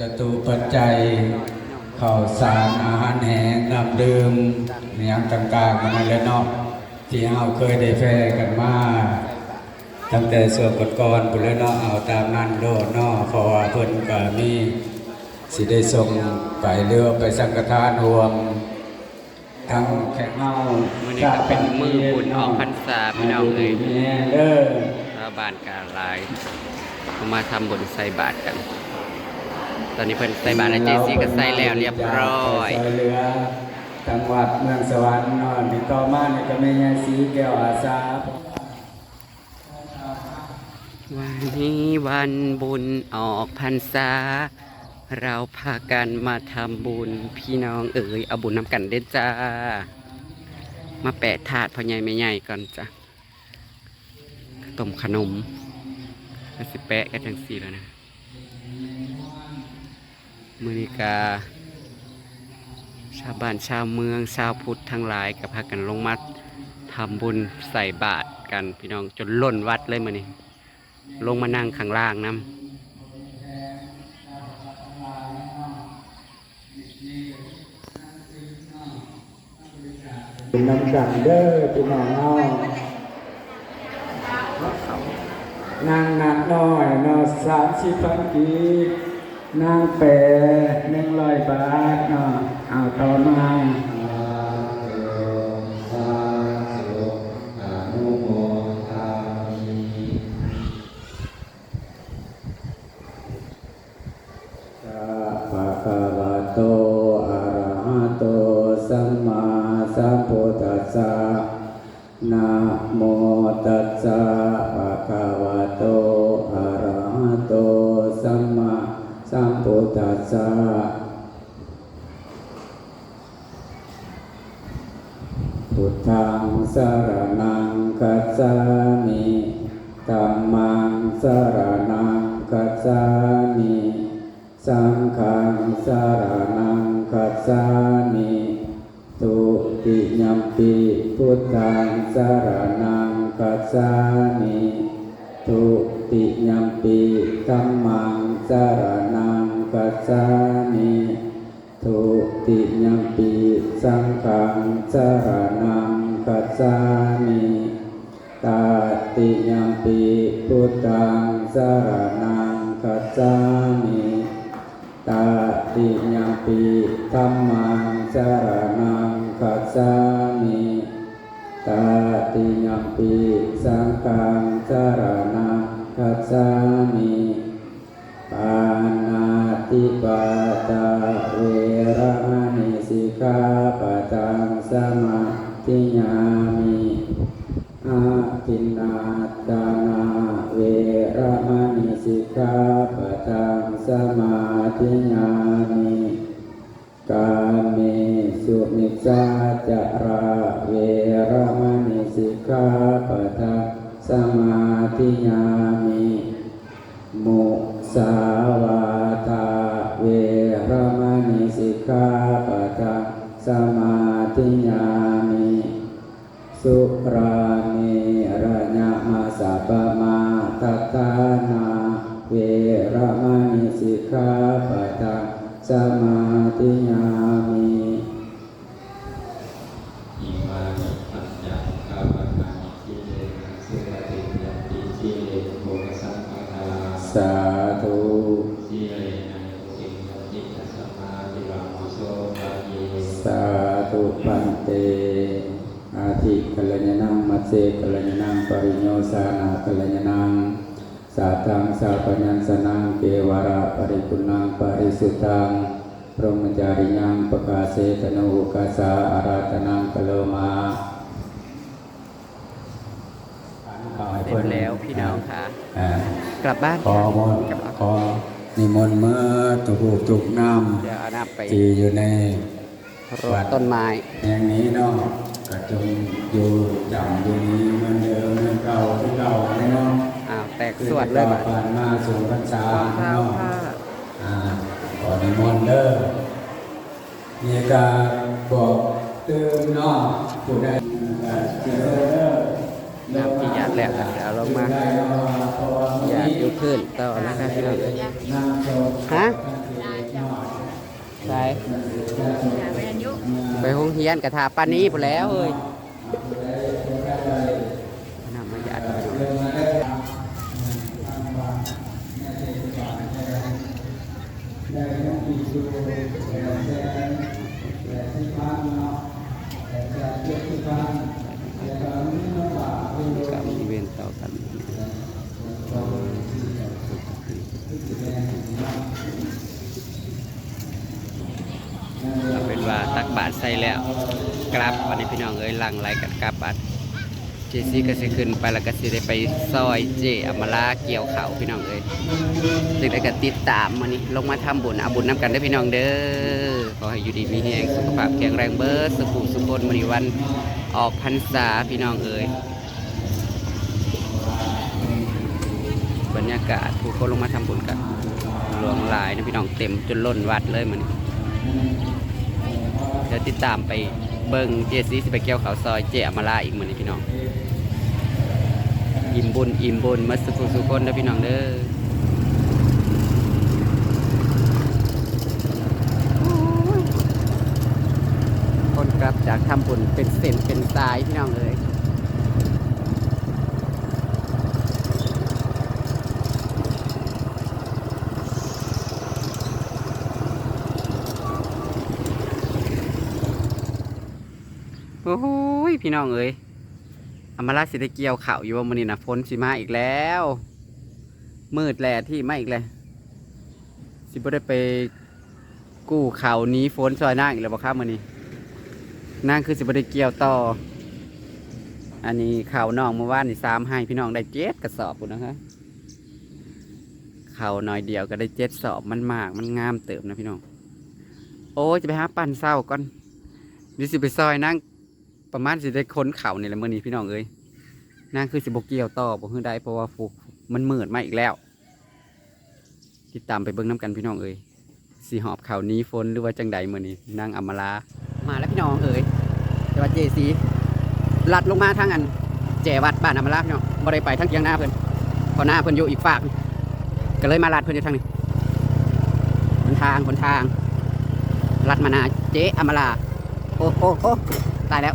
จตุปัจจัยข้าวสารอาหารแห้งน้ำดื่มอหย่างต่างๆมันนั่นแหละเนาะที่เราเคยได้แฟกันมาตั้งแต่ส่วนก่อนๆพุ่นแล้วเนาะเอาตามนั่นโลดเนาะเพราะว่าเพิ่นก็มีสิได้ส่งไปเรือไปสังฆทานรวมทั้งแขกเฮามื้อนี้ก็เป็นมื้อบุญออกพรรษาพี่น้องเอ้ยแม่เด้อชาวบ้านกาลายเขามาทำบุญใส่บาตรกัน ตอนนี้เพิ่นใส่บาตรแล้วเจซีก็ใส่แล้วเรียบร้อยใส่เรือจังหวัดเมืองสวรรค์เนาะนี่ต่อมานี่ก็แม่ยายสีแก้วอาสาวันนี้วันบุญออกพรรษา เราพากันมาทำบุญพี่น้องเอ๋ยเอาบุญนำกันเด้อจ้า มาแปะถาดพ่อใหญ่แม่ใหญ่ก่อนจ้ะต้มขนมก็สิแปะกันจังสี่แล้วนะ มือนิกาชาวบ้านชาวเมืองชาวพุทธทั้งหลายก็พากันลงมาทำบุญใส่บาตรกันพี่น้องจนล้นวัดเลยมานี่ลงมานั่งข้างล่างน้ำน้ำกันเด้อพี่น้องเฮานางนักน้อยนอสามสิบพันกีบ นางแปรหนึ่งร้อยบาทเนาะเอาต่อมา พุทธังสารณังคัจฉามิธัมมังสรณังคัจฉามิสังฆังสารณังคัจฉามิทุติยัมปิพุทธังสารณังคัจฉามิทุติยัมปิธัมมังสรณัง คัจฉามิทุติยมปิสังฆังสรณังคัจฉามิตาติยมปิพุทธังสรณังคัจฉามิตาติยมปิธัมมังสรณังคัจฉามิตาติยมปิสังฆังสรณังคัจฉานิ ปาตาเวระมณีสิกขาปะทังสมาธิยามิอาทินาตานาเวระมณีสิกขาปะทังสมาธิยามิกาเมสุนิจาจาราเวระมณีสิกขาปะทังสมาธิยามิมุสา ติยามิสุราเมรญามาสาปมาทัตตานาเวรมณีสิกขาปะทังสมาติยามิ ปันเต อาทิกัลยาณังมัจเจกัลยาณังปริโยสานากัลยาณังสาธังสาปัญญังสนังเกวระปริปุณังปริสุทธังพรหมจาริยังปกาเสตโนอุกาสาอาราธนังกโลมาเสร็จแล้วพี่น้องค่ะอ่ากลับบ้านขอมนกลับบ้านขอนิมนต์เมื่อตุกตุกน้เดี๋ยวเอาน้ำไปำที่อยู่ใน รดต้นไม้ แห่งนี้เนาะก็จงอยู่จำอยู่นี้เหมือนเดิมเหมือนเก่าที่เก่าเลยเนาะอ้าวแตกสวดเลยบัดผ่านมาสู่พรรษาข้าวเนาะค่ะอ่าขอนิมนต์เด้อมีการบอกเติมเนาะผู้ใดเอ่อเจริญเด้อน้ำพิยาแลแล้วก็เอาลงมาอยากอยู่ขึ้นต่อนะคะพี่น้องเอ้ยฮะไป ไปห้องเฮียนกระทาปานนี้พอแล้วเอ้ยนำมาหยาดพี่น้องกับอีเวนต์ต่อกัน เอาเป็นว่าตักบาท ใส่แล้วกลับวันนี้พี่น้องเอ้ยลังไหลกันกลับบาทเจซี่ก็สิขึ้นไปแล้วก็สิได้ไปซอยเจอมาลาเกี่ยวเขาพี่น้องเอ้ยจึงได้ก็ติดตามมานี่ลงมาทำบุญเอาบุญน้ำกันได้พี่น้องเด้อขอให้อยู่ดีมีแรงสุขภาพแข็งแรงเบิร์ดสุขุมสุขนมณีวันออกพรรษาพี่น้องเอ้ยบรรยากาศผู้คนลงมาทำบุญกันหลวงหลายนะพี่น้องเต็มจนล้นวัดเลยมัน เดี๋ยวติดตามไปเบิ้งเจซีสิไปเกี่ยวเขาซอยเจอมาลาอีกเหมือนี้พี่น้องอิ่มบุญอิ่มบุญมาสุขสุขคนนะพี่น้องเด้อคนกลับจากทำบุญเป็นเส้นเป็นสายพี่น้องเลยโอ้ย พี่น้องเอ้ยอมาลาสิได้เกี่ยวเข่าอยู่ว่ามันนี่นะฝนสิมาอีกแล้ว มืดแลที่ไมาอีกแล้วสิบ่ได้ไปกู้เข่าหนี้ฝนซอยนางอีกแล้วบ่ครับมื้อนี้นางคือสิบ่ได้เกี่ยวต่อ อันนี้เข่าน้องเมื่อวานนี่สามให้พี่น้องได้เจ็ดกระสอบพุ่นนะคะข่าวน้อยเดียวก็ได้เจ็ดสอบมันมากมันงามเติมนะพี่น้อง โอ้จะไปหาปั่นเศร้าก่อนดิสิไปซอยนั่ง ประมาณสิได้ค้นเขานี่แหละมื่อนี้พี่น้องเอ้ยนางคือสิบเกี่ยวต่อบ่คือได้เพราะว่าฟูมันมืดมาอีกแล้ว ติดตามไปเบิ่งน้ำกันพี่น้องเอ้ยสีหอบเขานี้ฝนหรือว่าจังใดเมื่อนี้นางอมาลามาแล้วพี่น้องเอ้ยแต่ว่าเจสีลัดลงมาทางอันแจวัดบ้านอมาลาพี่น้องบ่ได้ไปทางเทียงหน้าเพิ่นพอหน้าเพิ่นอยู่อีกฝากหนึ่งก็เลยมาลัดเพิ่นอยู่ทางนี้บนทางบนทางลัดมานาเจ๊อมาลาโอ้โอ้โอ้ตายแล้ว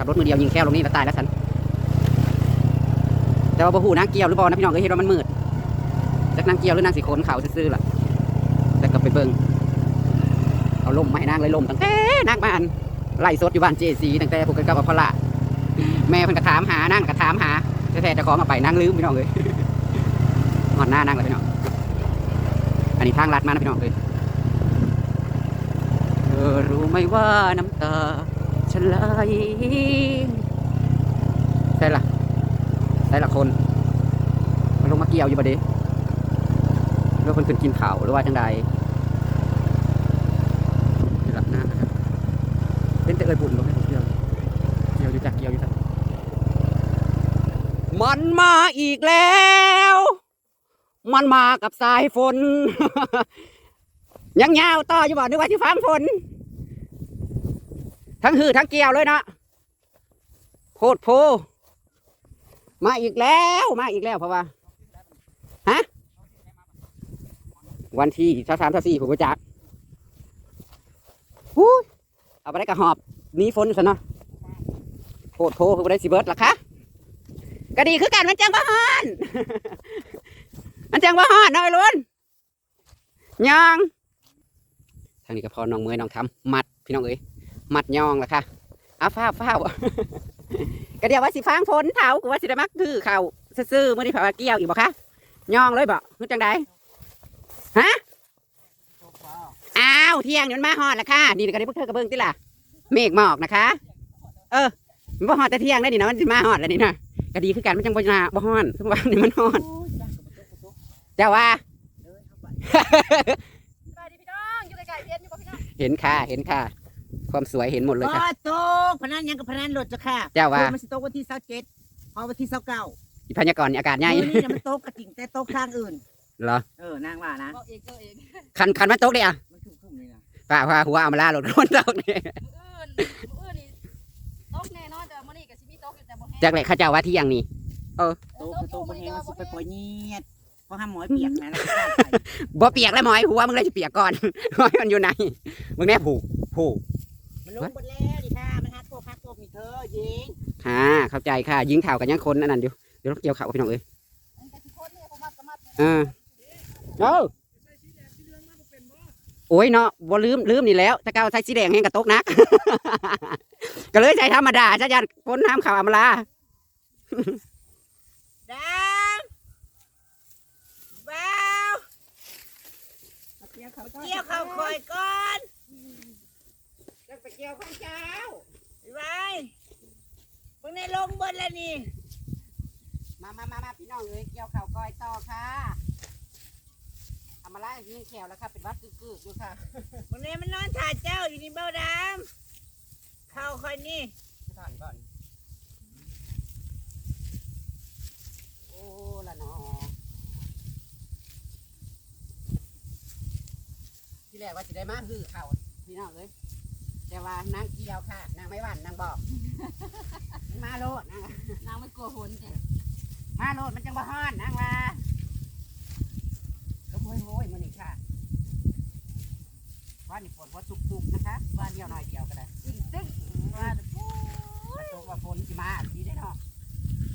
ขับรถมือเดียวยิงแค่ลงนี่แล้วตายแล้วสันแต่ว่าบ่หูนางเกี่ยวหรือบ่นะพี่น้องก็เห็นว่ามันมืดจากนางเกี่ยวหรือนางสีโคนเขาซื่อๆล่ะแต่ก็ไปเบิ่งเอาลมมาให้นางเลยลมตั้งแต่นางบ้านไล่สดอยู่บ้านเจซีตั้งแต่พวกกันกับพละแม่เพิ่นก็ถามหานางก็ถามหาแต่แท้ๆจะของเอาไปนางลืมพี่น้องเลยหอนหน้านางเลยพี่น้องอันนี้ทางลัดมานะพี่น้องเลยเธอรู้ไหมว่าน้ำตา ไหลใช่ละใช่ละคนมันลงมาเกี่ยวอยู่บ่เด้หรือว่าคนขึ้นกินข้าวหรือว่าจังใดนี่ละหน้านะครับเป็นแต่เอ่ยบุญบ่ให้ผมเกี่ยวเกี่ยวอยู่จักเกี่ยวอยู่จักมันมาอีกแล้ว มันมากับสายฝน ยังยาวต่ออยู่บ่นึกว่าที่ฟังฝน ทั้งหือทั้งเกี่ยวเลยนะโพดโพ มาอีกแล้วมาอีกแล้วเพราะว่าฮะวันที่เช้าสามเช้าสี่ผมไปจักหู้ยเอาไปได้กระหอบหนี้ฝนซะเนาะโพดโพผมได้สิเบิร์ดล่ะคะก็ดีคือกันมันจังบ่ฮอนมันจังบ่ฮอนนาะไอ้ลุนยังทางนี้ก็พอน้องเมยน้องทำมัดพี่น้องเอ้ย มัดยองล่ะค่ะเอาฟ้าวฟ้าวก็เดี๋ยวว่าสิฟางฝนเท้ากูว่าสิได้มักคือเขาซื่อๆมื่อนี้ผ่าเกี่ยวอีกบ่คะยองเลยบ่คือจังใดฮะอ้าวเที่ยงนี่มันมาฮอดแล้วค่ะนี่ก็ได้พวกเธอกระเบื้องติล่ะเมฆหมอกนะคะ เออมันบ่ฮอดแต่เที่ยงได้นี่นะมันสิมาฮอดแล้วนี่นะก็ดีคือกันมันจังบ่นาบ่ฮอดคือว่านี่มันฮอดเจ้าว่าสวัสดีพี่น้องอยู่ไกลๆเพชรอยู่กับพี่น้องเห็นค่ะเห็นค่ะ ความสวยเห็นหมดเลยก็ค่ะ โตกพนันยังกับพนันหลดจ้ะค่ะเจ้าว่าคือมันสิโตกวันที่เสาเจ็ดพอวันที่เสาเก้าอีพยากรณ์อากาศใหญ่มือนี่นะมันโตกกระติ่งแต่โตกข้างอื่น เหรอเออนางว่านะ บอกเองก็เองคันคันมันตกเลยอะมันคุ้มๆเลยนะป้าว่าหัวเอามาล่าหลดคนตกนี่มืออื่นมืออื่นนี่ตกแน่นอนแต่มื้อนี้ก็สิมีตกอยู่แต่บ่แห้งจากแหละเข้าเจ้าว่าที่ยังนี่เออโตคือโตบ่แห้งมันสิไปปล่อยเงียดเพราะห้ามหมอยเปียกนะแล้วก็ข้ามไปบ่เปียกแล้วหมอยหัวมึงเลยจะเปียกก่อนหมอยมันอยู่ไหนมึงแน่ผูกผูก มันลงหมดแล้วดิค่ะมันฮักโตฮักโตมีเธอยิงค่ะเข้าใจค่ะ ยิงข่าวกันยังคนอันนั้นอยู่เดี๋ยวเราเกี่ยวข่าวกับพี่น้องเอ้ยมันก็สิคนเนี่ยผมมัดก็มัดเออเอ้าโอ้ยเนาะบ่ลืมลืมนี่แล้วถ้าเก้าใส่สีแดงแห้งกระตกนัก ก็เลยใช้ธรรมดาจ้ายันพ้นน้ำข่าวอำลาดามว้าวเกี่ยวเข้าคอยก่อน จะไปเกี่ยวข้างเจ้าไว้พวกนี้ลงบนแล้วนี่ มามามามาพี่น้องเอ้ยเกี่ยวข่าวก้อยต่อค่ะอำลายิงแขวแล้วค่ะ เป็นวัดกึกๆอยู่ค่ะพวกนี้มันนอนถ่ายเจ้าอยู่นี่เบ้าดามเข้าคอยนี่ก่อนก่อนโอ้ละเนาะที่แรกว่าจะได้มาฮือเข่าพี่น้องเลย แต่ว่านางเกี่ยวค่ะ นางไม่หวั่นนางบอก มาโลดนางนางไม่กลัวฝนจ้ะมาโลดมันจังบ่ฮ้อนนางว่าก็โวยโวยมันนี่ค่ะว่านี่ฝนว่าตุกๆนะคะว่าเดียวหน่อยเดียวก็ได้ตึ้งตึ้งว่าแต่โอ้ถ้าตกว่าฝนสิมาดีได้เนาะ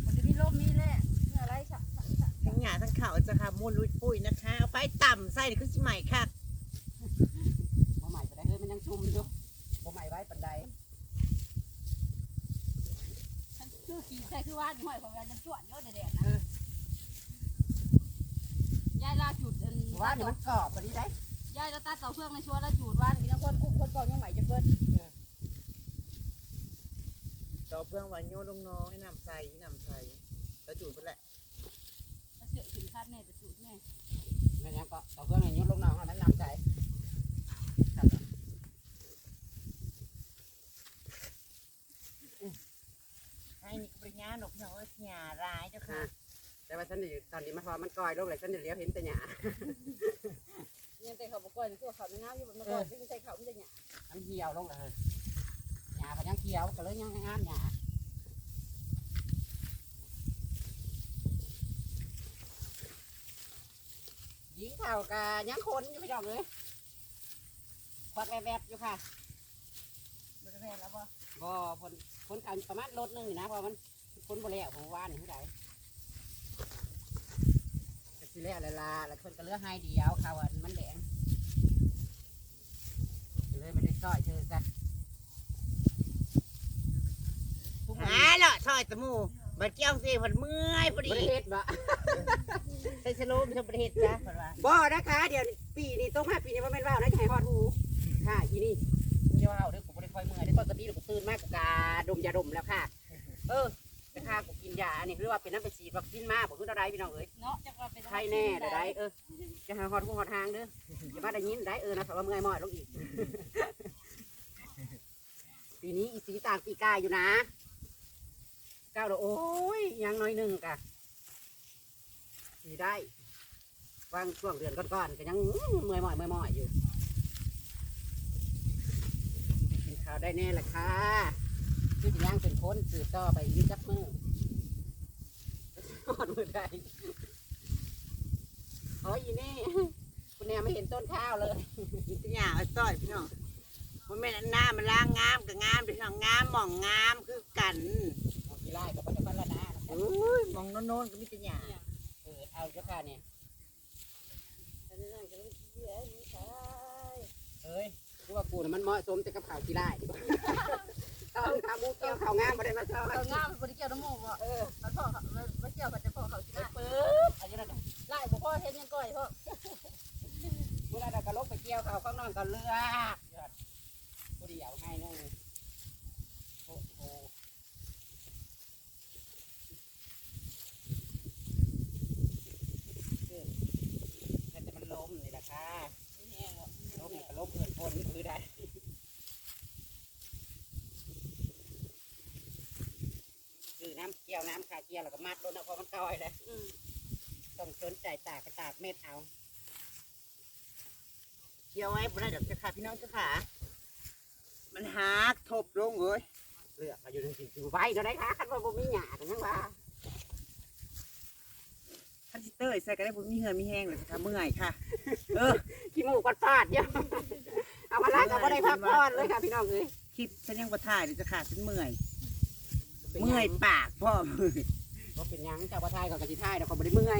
มันจะมีลมมีแหละเมื่อไรสักสักสักทั้งหยาทั้งเข่าจะค่ะมูลลุยปุ้ยนะคะ เอาไปต่ำใส่นี่คือสิใหม่ค่ะ บ่ใหม่ปานใดเฮ้ยมันยังชุ่มอยู่บ่ใหม่ไว้ปันใด ฉันคือขี่ใส่คือว่า หน่อยของเราจะจวดเยอะแดดๆนะยายลาจุดอันว่านี่มันกรอบกว่านี้ได้ยายเราตาเต่าเฟืองในชัวแล้วจุดว่านมีทั้งคนกุ้งคนกองยังใหม่จะเกินต่อเพื่องวันโยลงน้องให้นำใส่ให้นำใส่แล้วจูดไปแหละเสือขิงคาดแน่จะจุดแน่แม่นยังก็เอาเครื่องให้ยุดลงน้องให้มันนำใจ ให้นี่ก็ปริ ญญาหนกเนาะหยาร้ายเจ้าค่ะ แต่ว่าฉันนี่ตอนนี้มันพอมันกลอยลงเลยฉันนี่เลี้ยวเห็นแต่หญ้ายังแต่เขาบอกก่อนตัวเขาไม่น้ำอยู่บนมาก่อนไม่ใช่เขาไม่ใช่เนี่ยมันเหี่ยวลงเลยหญ้าก็ยังเขียวก็เลยยังงามหญ้ายิงเข่ากะยังคนอยู่พี่น้องเลยควักแวบๆอยู่ค่ะบริเวณแล้วป่ะบ่ผลผลการประมาณรถหนึงนี่นะเพราะมัน คนบ่แล้วผมว่านี่เท่าไหร่ก็สิแล้วละลาแล้วคนก็เหลือให้เดียวเขาอันมันแดงก็เลยไม่ได้ซอยเธอจ้ะทุกคนหาเลาะซอยตะหมูบัดเจ้าสิผดเมื่อยพอดีบ่ได้เฮ็ดบ่ใส่สโลมชมประเทศจ้าเพิ่นว่าบ่นะคะเดี๋ยวปีนี้ต้องมาปีนี้ว่าแม่นว่าวนะจะให้ฮอดหูค่ะอีนี่ไม่ใช่ว่าวเด้อกูบ่ได้ค่อยเมื่อยเด้อปกติกูตื่นมากกูกาดมยาดมแล้วค่ะ เออไป ค่ากูกินยาอันนี้คือว่าเป็นน้ำไปฉีดวัคซีนมาบ่คือเท่าใดพี่น้องเอ้ยเนาะจังว่าเป็นใช่แน่ได้ได้เออจะหาฮอดหูฮอดทางเด้ออย่ามาได้ยินได้เออนะเพราะว่าเมื่อยมอยลงอีกปีนี้อีสีต่างปีกายอยู่นะเก้าดอกโอ้ยยังน้อยหนึ่งกะสีได้วางช่วงเดือนก่อนๆก็ยังเมื่อยมอยเมื่อยมอยอยู่จะกินข้าวได้แน่แหละค่ะ คือสิย่างเป็นคนสืบต่อไปอีกจักมือฮอดมือได้โอ้ยอีนี่คุณแนวไม่เห็นต้นข้าวเลยมีแต่หยาเอาซอยพี่น้องมันแม่นอันหน้ามันล้างงามกับงามพี่น้องงามหม่องงามคือกันเอากี่ไร่ก็ไม่จะพันละนะโอ้ยหม่องโน้นๆก็มีแต่หยาเออเอาเจ้าค่ะเนี่ยเอ้ยคือว่ากูน่ะมันเหมาะสมแต่กับข่าวกี่ไร่ดีกว่าต้องทำมู เกี่ยวข่าวงามมาได้มาเจ้าเขางามบริเกี่ยวน้ำมูกอะเออมันพ่อเขาไม่เกี่ยวกับจะพ่อเขาใช่ไหม ปึ๊บอันนี้นะ ไล่บ่พ่อเทนยังก้อยพ่อ เมื่อเราก็ลบไปเกี่ยวข่าวข้างนอกก็เลือกกูเดียวให้นู่นโอ้โหแต่มันล้มนี่แหละค่ะ ล้มนี่ก็ล้มเพื่อนคนคือได้ คือน้ำ เกี่ยวน้ำขาเกี่ยวแล้วก็มัดรถนะเพราะมันก้อยเลยต้องสนใจตากกระตากเม็ดเอาเคี่ยวไว้บ่ได้ดอกเจ้าค่ะพี่น้องเจ้าค่ะ มันหักทบลงเอ้ยเลือกเอาอยู่ในสิ่งที่ไว้ก็ได้ค่ะคันว่าบ่มีหยากันยังว่าเต้ยใส่ก็ได้บุญมีเหือมีแห้งเลยค่ะเมื่อยค่ะ เออขี้มูกปัดฟาดเยอะเอามาล้างก็บ่ได้พักผ่อนเลยค่ะพี่น้องเอ้ยคลิปฉันยังบ่ถ่ายเดี๋ยวจะขาดฉันเมื่อย เมื่อยปากพ่อมือบ่เป็นหยังเจ้าบ่ทายก็กะสิทายแล้วก็บ่ได้เมื่อย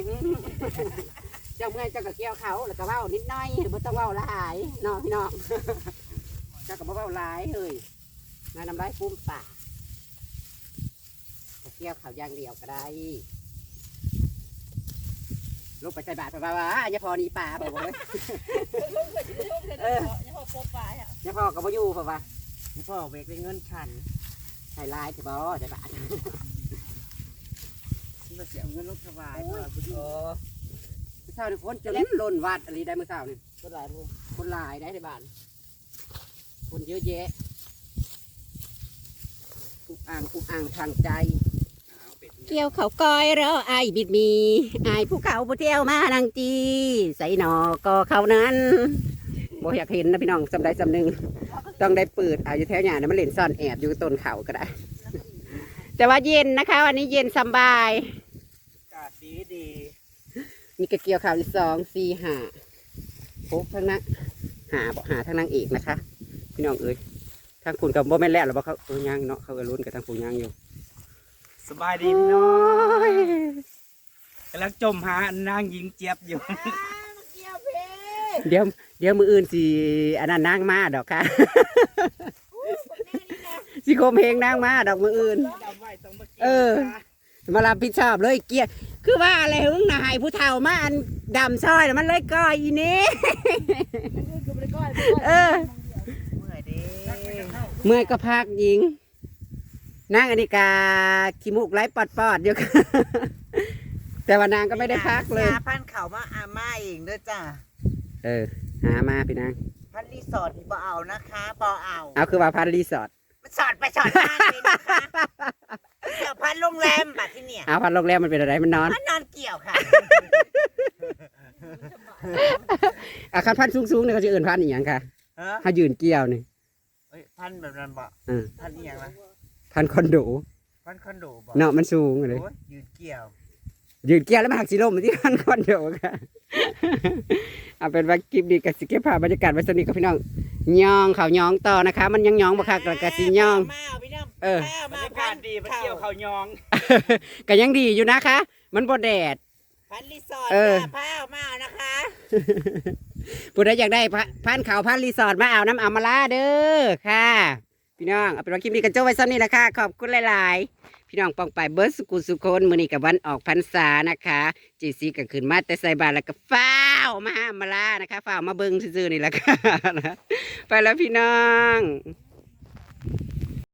เจ้าเมื่อยเจ้าก็เกี่ยวเขาแล้วก็เว้านิดหน่อยบ่ต้องเว้าหลายเนาะพี่น้อง เจ้าก็บ่เว้าหลายเฮ้ยนายน้ำลายฟูมปากก็เกี่ยวเขาอย่างเดียวก็ได้ลูกไปใส่บาตรไปว่าว่าอย่าพอหนีป่าไปบ่เลยเออยังพอปบปลายอะอย่าพอก็บ่อยู่เพราะว่าให้พ่อเวกได้เงินฉัน ให้ลายสิบ่ใส่บาตรฉันจะเสียเงินลงถวายพ่อบุญเออมื้อเช้านี่คนจนล้นวัดอะไรได้มื้อเช้านี่ก็หลายมือคนหลายได้ในบ้านคนเยอะแยะอุกอ่างอุกอ่างทางใจ เกี่ยวเขาก้อยรอไอายบิดมีไอายผู้เขาผู้เที่ยวมานังจี ใส่หนอก็เขานั้นบ่อยากเห็นนะพี่น้องสำได้สำหนึ่ง ต้องได้เปิดอาอยู่แถวหยาเนี่ยมันเล่นซ่อนแอบอยู่ต้นเขาก็ได้ แต่ว่าเย็นนะคะ วันนี้เย็นสำบายอากาศดีดีมีกระเกี่ยวข่าวที่สองสี่หาพบทั้งนั้นหาบอกหาทั้งนางเอกนะคะ พี่น้องเอ้ยทางคุณกับโบแม่นแล้วหรอบ่เขาเออยังเนาะเขาก็ลุ้นกับทางคุณยังอยู่สบายดีพี่น้องกำลังจมหานางหญิงเจี๊ยบอยู่เกี่ยวเพ เดี๋ยวเดี๋ยวมืออื่นสิอันนั้นนางมาดอกค่ะ สิโคมเพลงนางมาดอกมืออื่นเออมารับผิดชอบเลยเกียร์คือว่าอะไรหึงนายผู้เฒ่ามาอันดำซอยมันเลยก้อยอีนี้ คือไปก้อยเออ เมื่อยเด้เมื่อยก็พักหญิงนางอนิกาขี้มูกไหลปอดปอดๆอยู่ค่ะ แต่ว่านางก็ไม่ได้พักเลยาพันเขามาอาม่าเองด้อจ้า เออ หามาพี่นางพันรีสอร์ทนี่บ่เอานะคะบ่เอาเอาคือว่าพันรีสอร์ทมันสอดไปสอดมาเลยนะคะเกี่ยวพันโรงแรมบัดที่เนี่ยเอาพันโรงแรมมันเป็นอะไรมันนอนมันนอนเกี่ยวค่ะอาคารพันสูงๆเนี่ยเขาจะเอื่นพันอีกอย่างค่ะฮะเขายืนเกี่ยวนี่เอ้ยพันแบบนั้นบ่เออพันนี่ยังไงพันคอนโดพันคอนโดบ่เนาะมันสูงเลยโอ้ยยืนเกี่ยว ยืนเกี่ยวแล้วมาหักสีลมที่พันคอนโดค่ะ เอาเป็นว่าคลิปนี้กับสิเก็บภาพบรรยากาศไว้สนิทกับพี่น้องย่องเขาย่องต่อนะคะ มันยังย่องบ่คักแล้วก็สิย่อง มาเอาพี่น้องเออข้าวบรมารยากาศดีมาเที่ยวเขายอง ก็ยังดีอยู่นะคะ มันบ่แดด พันรีสอร์ทเออค่ะข้าวมาเอานะคะผู้ใดอยากได้พะพันเขาพันรีสอร์ทมาเอาน้ำอามาลาเด้อค่ะ พี่น้องเอาเป็นว่าคลิปนี้กันเจ้าไว้ซ้ำนี่แหละค่ะขอบคุณหลาย ๆ พี่น้องปองไปเบิร์สกุสุคนมือนี้กับวันออกพรรษานะคะจีซีกับขึ้นมาแต่ใส่บาตรแล้วก็ฟ้าวมาหาอามาลานะคะฟ้าวมาเบิ้งซื่อๆนี่แหละค่ะไปแล้วพี่น้อง